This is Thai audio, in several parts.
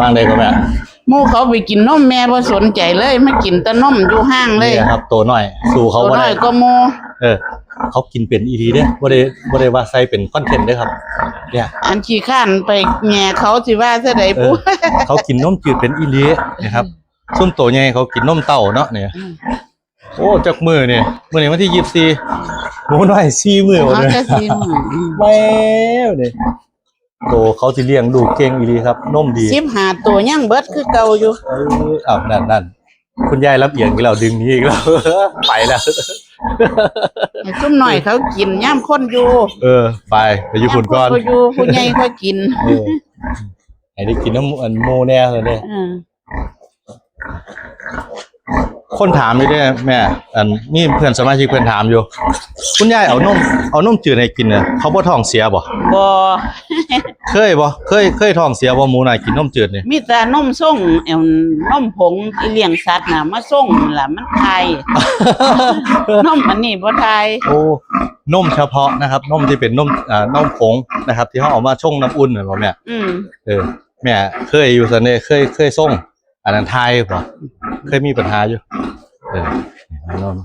วางได้ก็แม่หมู่เขาไปกินนมแม่บ่สนใจเลยมากินแต่นมอยู่ห้างเลยนี่ครับ ตัวหน่อย สู่เขาตัวบ่น้ได้อยก็หมู่เออ เขากินเป็นอีดีเด้อบ่ได้บ่ได้ว่าใส่เป็นคอนเทนต์เด้อครับ เนี่ย อันขี้ข้านไปแง่เขาสิว่าซะใดเอปุ๊อเขากินนมจืดเป็นอีหลีนะครับซุ่มโตใหญ่เขากินนมเต้าเนาะเนี่ยโอ้จักมือเนี่ยมื้อนี้วันที่24หมูน้อย4มื้อหมดเขาเลยจะสิอืมแล้วเนี่ย โตเขาสิเลี้ยงดูกเก่งอีหลีครับนมดีสิบหาตัวยังเบิดคือเก่าอยู่เอออ้าวนั่นนั่นคุณยายรับเอียงอีกแล้วดึงหนี้อีกแล้วไปแล้วให้ซุ่มหน่อยเขากินย่ามคนอยู่ เออ ไปไปอยู่ฝุ่นก่อนย่ามคเขาอยู่ผู้ใหญ่เขากินเออให้ได้กินน้ำอันโมแน่เลยเนี่ยเออ คนถามอยู่ด้วยแม่อันนี่เพื่อนสมาชิกเพื่อนถามอยู่ คุณยายเอานมเอานมจืดให้กินเนี่ยเขาบ่ท้องเสียบ่บ่ เคยบ่เคยเคยท้องเสียบ่หมูน่ะกินนมจืดเนี่ยมีแต่นมส่งเอ่อนมผงที่เลี้ยงสัตว์น่ะมาส่งล่ะมันทายนมอันนี้บ่ทายโอ้นมเฉพาะนะครับนมที่เป็นนมอ่านมผงนะครับ ที่เขาเอามาชงน้ำอุ่นเหรอแม่อืม เออแม่เคยอยู่ซันเดเคยเคยส่ง อันนั้นทายบ่เคยมีปัญหาอยู่ เออนม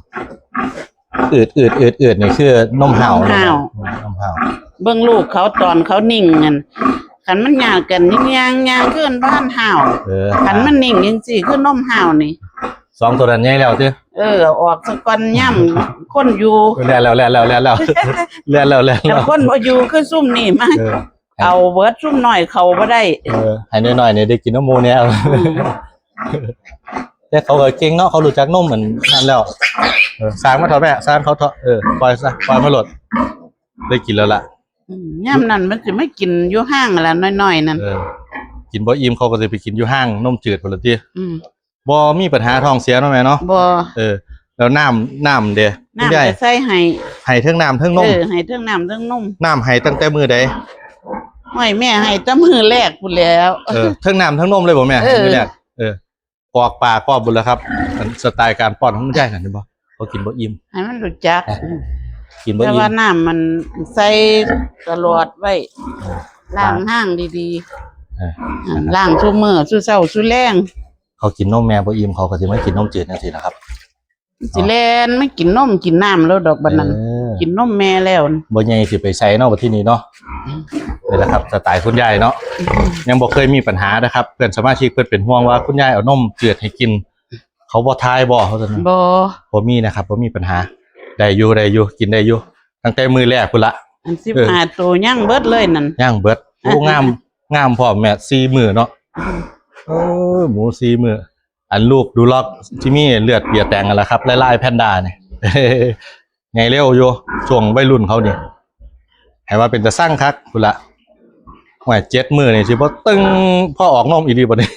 อืดอืดอืดอืดนี่คือนมห่าวนมห่าวเบิ่งลูกเขาตอนเขานิ่งกันคันมันยาวกันยิ่งยางยางขึ้นบ้านห่าวเออคันมันนิ่งจังซี่คือนมห่าวนี่ สองตัวนั้นใหญ่แล้วเจ้เออเอาออกสะก่อนย่ำคนอยู่แล้วแล้วแล้วแล้วแล้วแล้วแล้วแล้วแล้วแต่คนบ่อยู่คือซุ่มนี่มาเออเอาเบิดซุ่มหน่อยเขาบ่ได้ เออให้น้อยๆเนี่ยได้กินน้ำมูเนี่ย อืม แต่เขาก็เก่งเนาะเขารู้จักนมเหมือนนั่นแล้วเออสร้างมาเถอะแม่สร้างเขาเถอะเออปล่อยซะปล่อยมาโหลด ได้กินแล้วล่ะอืมย่ำนั้นมันสิไม่กินอยู่ห้างละน้อยๆนั่นเออกินบ่อิ่มเขาก็จะไปกินอยู่ห้างนมจืดพุ่นละติอืมบ่มีปัญหาท้องเสียเนาะแม่เนาะบ่เออ แล้วน้ำน้ำเด้คุณน้ำยายจะใส่ให้ให้เทั้งน้ำเทั้งนมเออให้เทั้งน้ำเทั้งนมน้ำให้ตั้งแต่มื้อใดห้อยแม่ให้แตะมือแรกพุ่นแล้ว เออเทั้งน้ำเทั้งนมเลยบ่แม่เออ มื้อแรกเออ กอกปากกอกบุญแล้วครับอันสไตล์การป้อนของคุณยายนั่นเห็นบ่เขากินบ่อิ่มให้มันรู้จักกินบ่แต่อิ่ว่ามน้ำมันใส่ตลอดไว้ล้างห้างดีเออๆอ่าล้างซุมื้อซุเช้าซุแรงเขากินนมแม่บ่อิ่มเขาก็สิมากินนมจืดจังซี่นะครับสิแลนไม่กินนมกินน้ำแล้วดอกบัดนั้น เออกินนมแม่แล้วบ่ใหญ่สิไปใช้เนาะบัดที่นี้เนาะ นี่แหละครับสไตล์คุณยายเนาะยังบ่เคยมีปัญหานะครับเพื่อนสมาชิกเพิ่นเป็นห่วงว่าคุณยายเอานมจืดให้กิน เขาบ่ทายบ่เขาซั่นบ่บ่มีนะครับบ่มีปัญหาได้อยู่ได้อยู่กินได้อยู่ตั้งแต่มื้อแรกพุ่นละอันสิบเออห้าตัวยังเบิดเลยนั่นย่างเบิดโอ้งามงามพร้อมแม่สี่มื้อเนาะเออหมูสี่มื้ออันลูกดูล็อกที่มีเลือดเปียแตงกันแล้วครับลายๆแพนด้าเนี่ยไงเร็วอยู่ช่วงวัยรุ่นเขานี่ให้ว่าเป็นตะสร้างคักพุ่นละ หวยเจ็ดมือนี่สิบ่ตึงพ่อออกนมอีดีบ่นี่